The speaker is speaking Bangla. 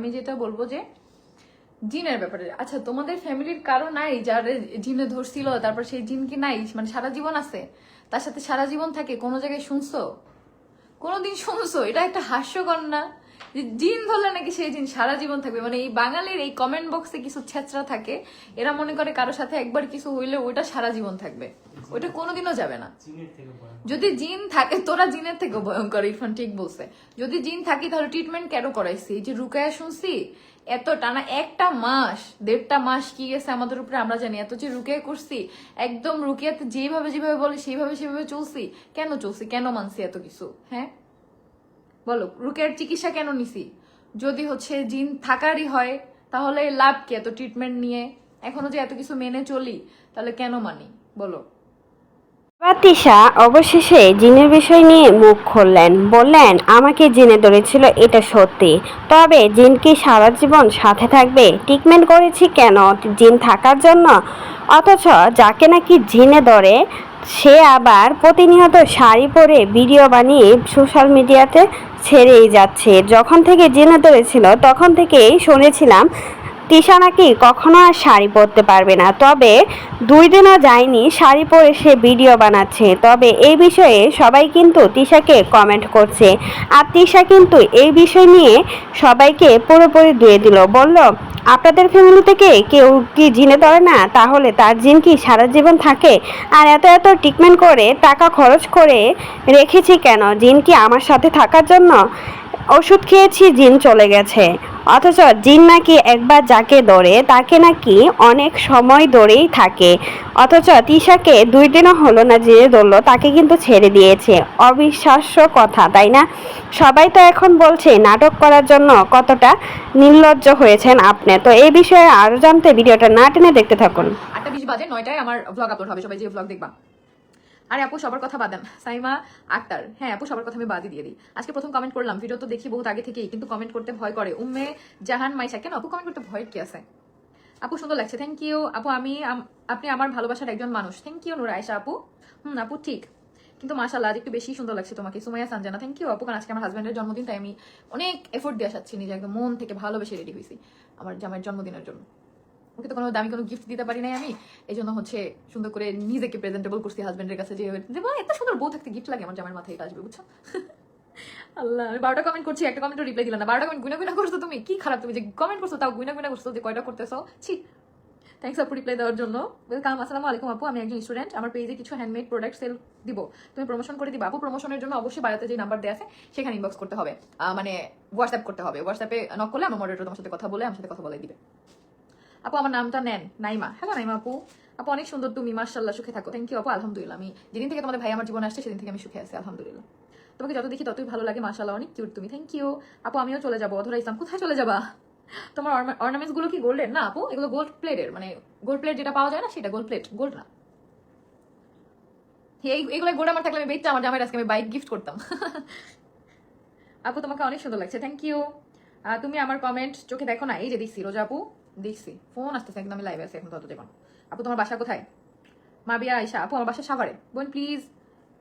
আমি যেটা বলব যে জিনের ব্যাপারে। আচ্ছা তোমাদের ফ্যামিলির কারও নাই যার জিনে ধরছিল, তারপর সেই জিন কি নাই? মানে সারা জীবন আছে? তার সাথে সারা জীবন থাকে? কোনো জায়গায় শুনছো? কোনোদিন শুনছো? এটা একটা হাস্যকর না? যে জিন ধরলে নাকি সেই জিন সারা জীবন থাকবে? মানে এই বাঙালির এই কমেন্ট বক্সে কিছু ছেঁচড়া থাকে, এরা মনে করে কারোর সাথে একবার কিছু হইলে ওইটা সারা জীবন থাকবে। ওইটা কোনোদিনও যাবে না। যদি জিন থাকে তোরা জিনের থেকে ভয়ঙ্কর ইরফান ঠিক বলছে। যদি জিন থাকি তাহলে ট্রিটমেন্ট কেন করাইছি? এই যে রুকায়া শুনছি এত টানা একটা মাস দেড়টা মাস কি গেছে আমাদের উপরে আমরা জানি। এত যে রুকিয়া করছি একদম রুকিয়াতে যেভাবে যেভাবে বলে সেইভাবে সেভাবে চলছি। কেন চলছি? কেন মানছি এত কিছু? হ্যাঁ? বলো রুকের চিকিৎসা কেন নিছি? যদি হচ্ছে জিন থাকারই হয় তাহলে লাভ কি এত ট্রিটমেন্ট নিয়ে? এখনও যে এত কিছু মেনে চলি তাহলে কেন মানি? বলো। এবার তিশা অবশেষে জিনের বিষয় নিয়ে মুখ খুললেন। বললেন, আমাকে জিনে ধরেছিল, এটা সত্যি। তবে জিন কি সারা জীবন সাথে থাকবে? ট্রিটমেন্ট করেছি কেন? জিন থাকার জন্য? অথচ যাকে নাকি জিনে ধরে, সে আবার প্রতিনিয়ত শাড়ি পরে ভিডিও বানিয়ে সোশ্যাল মিডিয়াতে ছেড়েই যাচ্ছে। যখন থেকে জিনে ধরেছিল, তখন থেকেই শুনেছিলাম তিশা নাকি কখনো আর শাড়ি পরতে পারবে না। তবে দুই দিনও যায়নি শাড়ি পরে সে ভিডিও বানাচ্ছে। তবে এই বিষয়ে সবাই কিন্তু তিশাকে কমেন্ট করছে। আর তিশা কিন্তু এই বিষয় নিয়ে সবাইকে পুরোপুরি ধুয়ে দিল। বলল, আপনাদের ফ্যামিলি থেকে কেউ কি জিনে ধরে না? তাহলে তার জিন কি সারা জীবন থাকে? আর এত এত ট্রিটমেন্ট করে টাকা খরচ করে রেখেছি কেন? জিন কি আমার সাথে থাকার জন্য ওষুধ খেয়েছি? জিন চলে গেছে। অথচ জিন নাকি একবার যাকে ধরে, তাকে নাকি অনেক সময় ধরেই থাকে। অথচ তিশাকে দুই দিনও হলো না যে ধরলো, তাকে কিন্তু ছেড়ে দিয়েছে। অবিশ্বাস্য কথা, তাই না? সবাই তো এখন বলছে, নাটক করার জন্য কতটা নির্লজ্জ হয়েছেন আপনি। তো এই বিষয়ে আরও জানতে ভিডিওটা না টেনে দেখতে থাকুন। আটটা বিশ বাজে, নয়টায় আমার ব্লগ আপলোড হবে। সবাই যে ব্লগ দেখবা। আরে আপু, সবার কথা বাদ দেন। সাইমা আক্তার হ্যাঁ আপু, সবার কথা আমি বাদই দিয়ে দিই। আজকে প্রথম কমেন্ট করলাম ভিডিও তো দেখি বহুত আগে থেকেই, কিন্তু কমেন্ট করতে ভয় করে। উম্মে জাহান মাইশা, কেন আপু কমেন্ট করতে ভয় কি আছে? আপু, সুন্দর লাগছে থ্যাংক ইউ আপু, আমি আপনি আমার ভালোবাসার একজন মানুষ। থ্যাংক ইউ নুরা আয়সা আপু। হুম, আপু, ঠিক। কিন্তু মাশাল্লাহ আজ একটু বেশি সুন্দর লাগছে তোমাকে। সুমাইয়া সানজানা থ্যাংক ইউ আপু, কারণ আজকে আমার হাজব্যান্ডের জন্মদিন, তাই আমি অনেক এফোর্ট দিয়ে আসাচ্ছি, নিজে একদম মন থেকে ভালোবেসে রেডি হয়েছি, আমার জামাইয়ের জন্মদিনের জন্য। ওকে তো কোনো দামি কোনো গিফট দিতে পারি নাই আমি। এই জন্য হচ্ছে সুন্দর করে নিজেকে প্রেজেন্টেবল করছি হাজবেন্ডের কাছে যে যে এত সুন্দর বউ থাকতে গিফট লাগে, আমার জামার মাথায় এটা আসবে, বুঝছ? আল্লাহ, আমি বারোটা কমেন্ট করছি, একটা কমেন্টও রিপ্লাই দিলাম না। বারোটা কমেন্ট গুনা গুনা করছ তুমি? কি খারাপ তুমি যে কমেন্ট করছ, তাও গুনা গুনা করছ যে কয়টা করতেছো? ছি। থ্যাংকস আপু রিপ্লাই দেওয়ার জন্য। ওয়েলকাম আসসালামু আলাইকুম আপু, আমি একজন স্টুডেন্ট আমার পেজে কিছু হ্যান্ডমেড প্রোডাক্ট সেল দিব। তুমি প্রমোশন করে দিবা। আপু প্রমোশনের জন্য অবশ্যই বাড়াতে যে নাম্বার দেওয়া আছে, সেখানে ইনবক্স করতে হবে। মানে হোয়াটসঅ্যাপ করতে হবে। হোয়াটসঅ্যাপে নক করলে আমার মডারেটর তোমার সাথে কথা বলে, আমার সাথে কথা বলে দিবে। আপু, আমার নামটা নেন, নাইমা। হ্যালো, নাইমা আপু। আপু, অনেক সুন্দর তুমি মার্শাল্লাহ সুখে থাকো। থ্যাংক ইউ আপু, আলহামদুলিল্লাহ, আমি যেদিন থেকে তোমাদের ভাই আমার জীবনে আসছে, সেদিন থেকে আমি সুখে আছি, আলহামদুলিল্লাহ। তোমাকে যত দেখি ততই ভালো লাগে মার্শাল্লাহ অনেক কিউট তুমি। থ্যাংক ইউ আপু, আমিও চলে যাব, অধরা ইসলাম, কোথায় চলে যাবা? তোমার অর্নামেন্টসগুলো কি গোল্ডের না, আপু? এগুলো গোল্ড প্লেটের মানে গোল্ড প্লেট যেটা পাওয়া যায় না, সেটা গোল্ড প্লেট গোল্ড না। এই এগুলো গোল্ড আমার থাকলে আমি বেচতে আমার জামাই আজকে আমি বাইক গিফট করতাম। আপু, তোমাকে অনেক সুন্দর লাগছে থ্যাংক ইউ তুমি আমার কমেন্ট চোখে দেখো না, এই যে দেখছি, রোজা আপু। দেখছি ফোন আসতেছে, একদম লাইভে আছে, এখন তত দেবেন আপু, তোমার বাসা কোথায়? মাবিয়া আয়সা আপু, আমার বাসা সাভারে। বোন প্লিজ